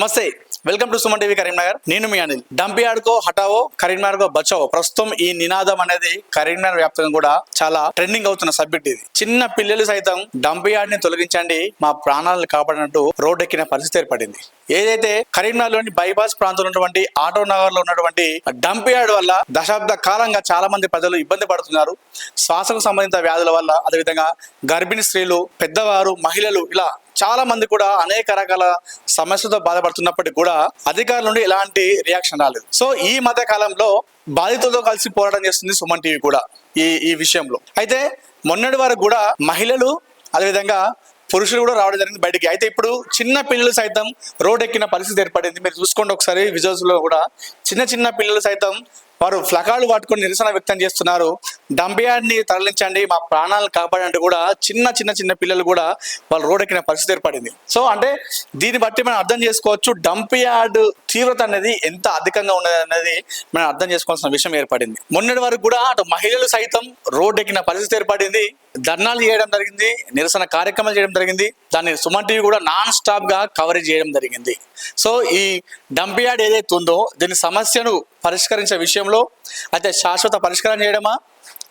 Namaste. Welcome to Suman TV Karimnagar. నేను మీ Anil. Dumpy ఆడుకో హటావో కరీంనగర్ కో బచావో ప్రస్తుతం ఈ నినాదం అనేది కరీంనగర్ వ్యాప్తంగా కూడా చాలా ట్రెండింగ్ అవుతున్న సబ్జెక్ట్ ఇది. చిన్న పిల్లలు సైతం డంపి యార్డ్ని తొలగించండి. మా ప్రాణాలను కాపాడినట్టు రోడ్డెక్కిన పరిస్థితి ఏర్పడింది. ఏదైతే కరీంనగర్లోని బైపాస్ ప్రాంతంలో ఉన్నటువంటి ఆటో నగర్లో ఉన్నటువంటి డంప్ యార్డ్ వల్ల దశాబ్ద కాలంగా చాలా మంది ప్రజలు ఇబ్బంది పడుతున్నారు. శ్వాసకు సంబంధిత వ్యాధుల వల్ల అదేవిధంగా గర్భిణీ స్త్రీలు పెద్దవారు మహిళలు ఇలా చాలా మంది కూడా అనేక రకాల సమస్యలతో బాధపడుతున్నప్పటికీ కూడా అధికారుల నుండి ఎలాంటి రియాక్షన్ రాలేదు. సో ఈ మధ్య కాలంలో బాధితులతో కలిసి పోరాటం చేస్తుంది సుమన్ టీవీ కూడా ఈ ఈ విషయంలో. అయితే మొన్నటి వరకు కూడా మహిళలు అదేవిధంగా పురుషులు కూడా రావడం జరిగింది బయటికి. అయితే ఇప్పుడు చిన్న పిల్లలు సైతం రోడ్ ఎక్కిన పరిస్థితి ఏర్పడింది. మీరు చూసుకోండి ఒకసారి విజువల్స్లో కూడా. చిన్న చిన్న పిల్లలు సైతం వారు ఫ్లకాలు పట్టుకొని నిరసన వ్యక్తం చేస్తున్నారు. డంబియాడ్ని తరలించండి మా ప్రాణాలను కాపాడంటే కూడా చిన్న చిన్న చిన్న పిల్లలు కూడా వాళ్ళు రోడ్ ఎక్కిన పరిస్థితి ఏర్పడింది. సో అంటే దీన్ని బట్టి మనం అర్థం చేసుకోవచ్చు డంపియార్డ్ తీవ్రత అనేది ఎంత అధికంగా ఉన్నది అనేది మనం అర్థం చేసుకోవాల్సిన విషయం ఏర్పడింది. మొన్నటి వరకు కూడా అటు మహిళలు సైతం రోడ్ ఎక్కిన పరిస్థితి ఏర్పడింది. ధర్నాలు చేయడం జరిగింది నిరసన కార్యక్రమాలు చేయడం జరిగింది. దాన్ని సుమన్ టీవీ కూడా నాన్ స్టాప్గా కవరేజ్ చేయడం జరిగింది. సో ఈ డంపియార్డ్ ఏదైతే ఉందో దీని సమస్యను పరిష్కరించే విషయంలో అయితే శాశ్వత పరిష్కారం చేయడమా?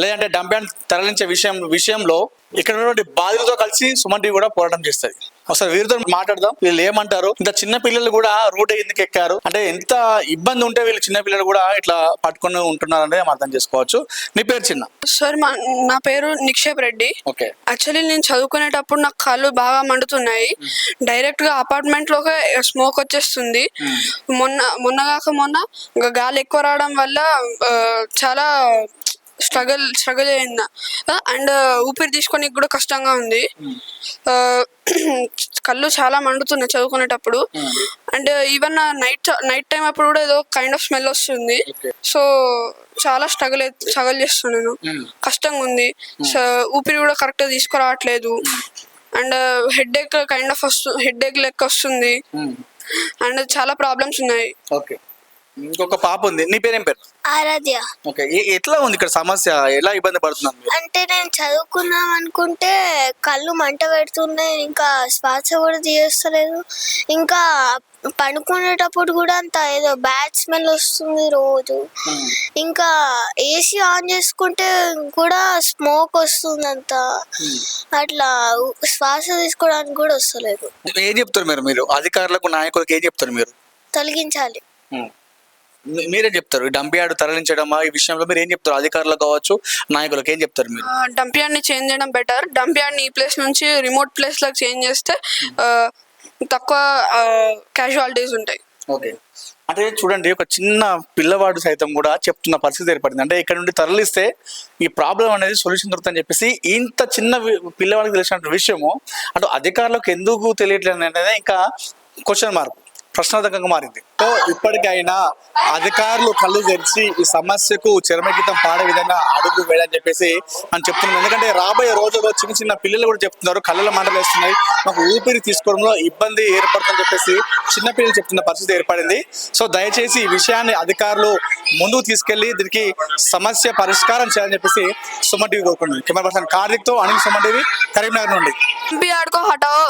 లేదంటే డంప్ యార్డ్ తరలించే విషయం విషయంలో ఇక్కడ ఉన్నటువంటి బాధితులతో కలిసి సుమన్ టీవీ కూడా పోరాటం చేస్తుంది. ఒకసారి వీరితో మాట్లాడదాం. వీళ్ళు ఏమంటారు? ఇంత చిన్న పిల్లలు కూడా రూట్ ఎందుకు ఎక్కారు? అంటే ఎంత ఇబ్బంది ఉంటే వీళ్ళు చిన్న పిల్లలు కూడా ఇట్లా పట్టుకొని ఉంటున్నారు మనం అర్థం చేసుకోవచ్చు. నీ పేరు చిన్న? సార్ మా నా పేరు నిక్షేప్ రెడ్డి. ఓకే. యాక్చువల్లీ నేను చదువుకునేటప్పుడు నాకు కళ్ళు బాగా మండుతున్నాయి. డైరెక్ట్గా అపార్ట్మెంట్ లోకే స్మోక్ వచ్చేస్తుంది. మొన్న మొన్న కాక మొన్న ఇంకా గాలి ఎక్కువ రావడం వల్ల చాలా స్ట్రగల్ స్ట్రగల్ అయింది. అండ్ ఊపిరి తీసుకొని కూడా కష్టంగా ఉంది. కళ్ళు చాలా మండుతున్నాయి చదువుకునేటప్పుడు. And even night night time అప్పుడు కూడా ఏదో కైండ్ ఆఫ్ స్మెల్ వస్తుంది. సో చాలా స్ట్రగుల్ స్ట్రగుల్ చేస్తున్నాను కష్టంగా ఉంది. సో ఊపిరి కూడా కరెక్ట్గా తీసుకురావట్లేదు. And headache kind of వస్తు హెడ్ ఎక్ లెక్క వస్తుంది. అండ్ చాలా ప్రాబ్లమ్స్ ఉన్నాయి. ఓకే. ఇంకొక పాప ఉంది. నీ పేరేం పేరు? ఆరాధ్య. ఓకే. ఎట్లా ఉంది ఇక్కడ సమస్య? ఎలా ఇబ్బంది పడుతున్నాను? అంటే నేను చదువుకుందాం అనుకుంటే కళ్ళు మంట పెడుతున్నాయి ఇంకా శ్వాస కూడా తీయస్తలేదు. ఇంకా పడుకునేటప్పుడు కూడా అంత ఏదో బ్యాడ్ స్మెల్ వస్తుంది రోజు. ఇంకా ఏసీ ఆన్ చేసుకుంటే కూడా స్మోక్ వస్తుంది అంత అట్లా శ్వాస తీసుకోవడానికి కూడా వస్తలేదు. ఏం చెప్తారు మీరు మీరు? అధికారులకు నాయకులకు ఏం చెప్తారు మీరు? తొలగించాలి. మీరే చెప్తారు? ఈ డంప్ యార్డ్ తరలించడమా? ఈ విషయంలో మీరు ఏం చెప్తారు? అధికారులకు కావచ్చు నాయకులకు ఏం చెప్తారు మీరు? డంప్ యార్డ్ని చేంజ్ చేయడం బెటర్. డంప్ యార్డ్ని ఈ ప్లేస్ నుంచి రిమోట్ ప్లేస్లోకి చేంజ్ చేస్తే ఆ, తక్కువ క్యాజువాలిటీస్ ఉంటాయి. ఓకే. అంటే చూడండి ఒక చిన్న పిల్లవాడు సైతం కూడా చెప్తున్న పరిస్థితి ఏర్పడింది. అంటే ఇక్కడ నుండి తరలిస్తే ఈ ప్రాబ్లం అనేది సొల్యూషన్ దొరుకుతుందని చెప్పేసి ఇంత చిన్న పిల్లవాడికి తెలిసిన విషయము అటు అధికారులకు ఎందుకు తెలియట్లేదు అనేది ఇంకా క్వశ్చన్ మార్క్ ప్రశ్నార్థకంగా మారింది. సో ఇప్పటికైనా అధికారులు కళ్ళు తెరిచి ఈ సమస్యకు చరమగీతం పాడే విధంగా అడుగు వేయని చెప్పేసి మనం చెప్తున్నాం. ఎందుకంటే రాబోయే రోజుల్లో చిన్న చిన్న పిల్లలు కూడా చెప్తున్నారు కళ్ళల మండలేస్తున్నాయి మాకు ఊపిరి తీసుకోవడంలో ఇబ్బంది ఏర్పడుతుందని చెప్పేసి చిన్న పిల్లలు చెప్తున్న పరిస్థితి ఏర్పడింది. సో దయచేసి ఈ విషయాన్ని అధికారులు ముందుకు తీసుకెళ్ళి దీనికి సమస్య పరిష్కారం చేయాలని చెప్పేసి సుమటివి టీవీ కెమెరా పర్సన్ కార్తిక్తో అనిల్ సుమన్ టీవీ కరీంనగర్ నుండి. ఆడుకో హటావో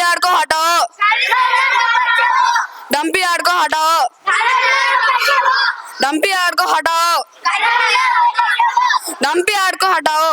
यार्ड को हटाओ। डंपी यार्ड को हटाओ। डंपी यार्ड को हटाओ। डंपी यार्ड को हटाओ।